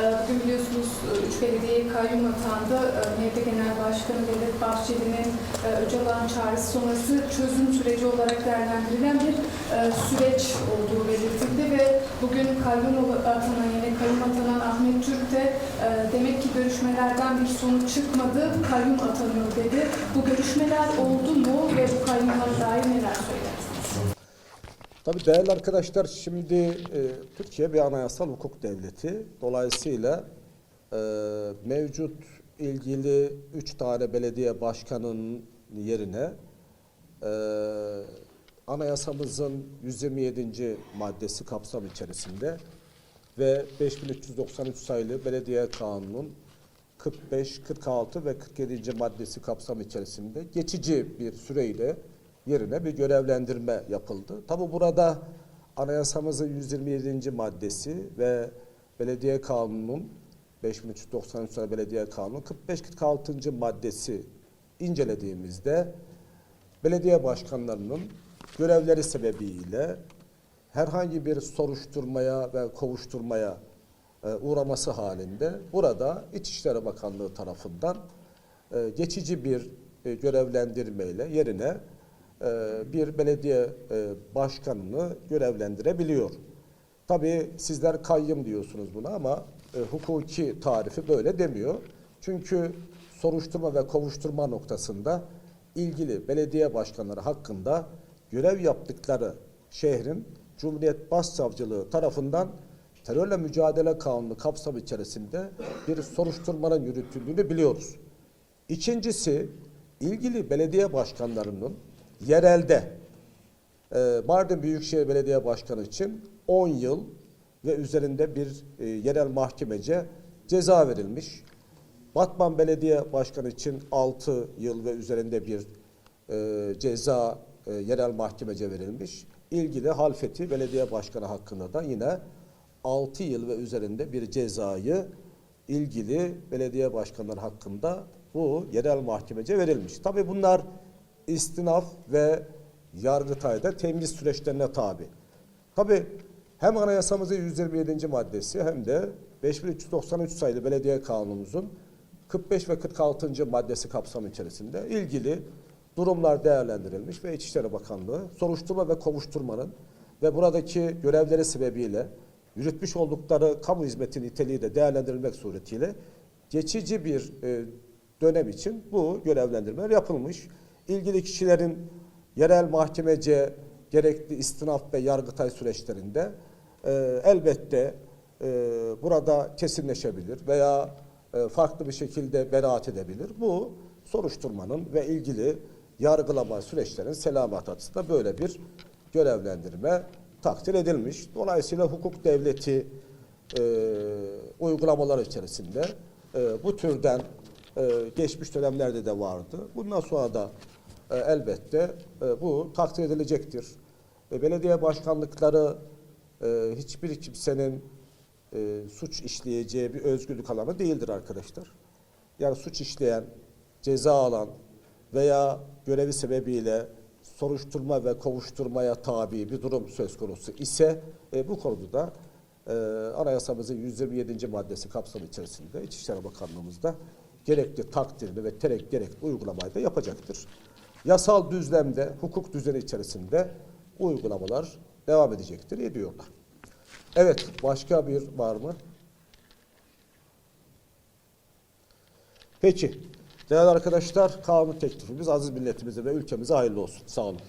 Bugün biliyorsunuz e, üç belediye kayyum atandı. E, MHP Genel Başkanı Devlet Bahçeli'nin e, Öcalan çağrısı sonrası çözüm süreci olarak değerlendirilen bir süreç olduğu belirtildi ve bugün kayyum atanan, yine kayyum atanan Ahmet Türk de demek ki görüşmelerden bir sonuç çıkmadı, kayyum atanıyor dedi. Bu görüşmeler oldu mu ve bu kayyumlara dair neler söylersiniz? Tabii değerli arkadaşlar şimdi e, Türkiye bir anayasal hukuk devleti. Dolayısıyla e, mevcut ilgili üç tane belediye başkanının yerine e, anayasamızın 127. maddesi kapsam içerisinde ve 5393 sayılı belediye kanunun 45, 46 ve 47. maddesi kapsam içerisinde geçici bir süreyle yerine bir görevlendirme yapıldı. Tabi burada anayasamızın 127. maddesi ve belediye kanunun 5393 sayılı belediye kanunu 45-46. maddesi incelediğimizde belediye başkanlarının görevleri sebebiyle herhangi bir soruşturmaya ve kovuşturmaya e, uğraması halinde burada İçişleri Bakanlığı tarafından e, geçici bir e, görevlendirmeyle yerine bir belediye e, başkanını görevlendirebiliyor. Tabii sizler kayyım diyorsunuz buna ama e, hukuki tarifi böyle demiyor. Çünkü soruşturma ve kovuşturma noktasında ilgili belediye başkanları hakkında görev yaptıkları şehrin Cumhuriyet Başsavcılığı tarafından terörle mücadele kanunu kapsamı içerisinde bir soruşturmanın yürütüldüğünü biliyoruz. İkincisi ilgili belediye başkanlarının yerelde e, Mardin Büyükşehir Belediye Başkanı için 10 yıl ve üzerinde bir e, yerel mahkemece ceza verilmiş. Batman Belediye Başkanı için 6 yıl ve üzerinde bir e, ceza e, yerel mahkemece verilmiş. İlgili Halfeti Belediye Başkanı hakkında da yine 6 yıl ve üzerinde bir cezayı ilgili belediye başkanları hakkında bu yerel mahkemece verilmiş. Tabii bunlar istinaf ve Yargıtay'da temiz süreçlerine tabi. Tabii hem anayasamızın 127. maddesi hem de 5393 sayılı belediye kanunumuzun 45 ve 46. maddesi kapsamı içerisinde ilgili durumlar değerlendirilmiş ve İçişleri Bakanlığı soruşturma ve kovuşturmanın ve buradaki görevleri sebebiyle yürütmüş oldukları kamu hizmeti niteliği de değerlendirilmek suretiyle geçici bir e, dönem için bu görevlendirmeler yapılmış. İlgili kişilerin yerel mahkemece gerekli istinaf ve yargıtay süreçlerinde e, elbette e, burada kesinleşebilir veya e, farklı bir şekilde beraat edebilir. Bu soruşturmanın ve ilgili yargılama süreçlerin selamet açısından böyle bir görevlendirme takdir edilmiş. Dolayısıyla hukuk devleti e, uygulamalar içerisinde e, bu türden e, geçmiş dönemlerde de vardı. Bundan sonra da e, elbette e, bu takdir edilecektir. Belediye başkanlıkları e, hiçbir kimsenin suç işleyeceği bir özgürlük alanı değildir arkadaşlar. Yani suç işleyen, ceza alan veya görevi sebebiyle soruşturma ve kovuşturmaya tabi bir durum söz konusu ise bu konuda da e, anayasamızın 127. maddesi kapsamı içerisinde İçişleri Bakanlığımızda gerekli takdirini ve terek gerekli uygulamayı da yapacaktır. Yasal düzlemde, hukuk düzeni içerisinde uygulamalar devam edecektir, ediyorlar. Evet, başka bir var mı? Peki, değerli arkadaşlar, kanun teklifimiz aziz milletimize ve ülkemize hayırlı olsun. Sağ olun.